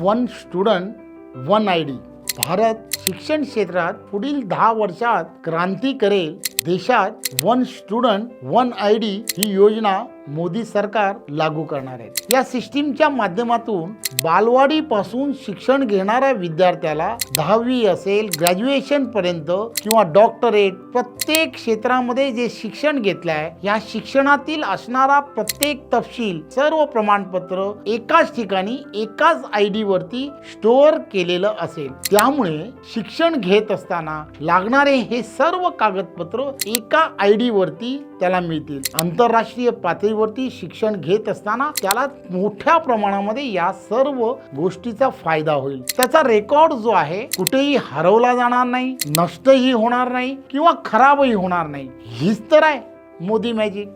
One student one I D Bharat शिक्षण क्षेत्रात पुढील दहा वर्षात क्रांती करेल. देशात one student one I D ही योजना मोदी सरकार लागू करणार आहे. या सिस्टीमच्या माध्यमातून बालवाडी पासून शिक्षण घेणाऱ्या विद्यार्थ्याला दहावी असेल ग्रॅज्युएशन पर्यंत किंवा डॉक्टरेट प्रत्येक क्षेत्रामध्ये जे शिक्षण घेतलं आहे या शिक्षणातील असणारा प्रत्येक तपशील सर्व प्रमाणपत्र एकाच ठिकाणी एकाच आय डी वरती स्टोअर केलेलं असेल. त्यामुळे शिक्षण घेत असताना लागणारे हे सर्व कागदपत्र एका आय डी वरती त्याला मिळतील. आंतरराष्ट्रीय पातळीवरती शिक्षण घेत असताना त्याला मोठ्या प्रमाणामध्ये या सर्व गोष्टीचा फायदा होईल. त्याचा रेकॉर्ड जो आहे कुठेही हरवला जाणार नाही नष्टही होणार नाही किंवा खराबही होणार नाही. हीच तर आहे मोदी मॅजिक.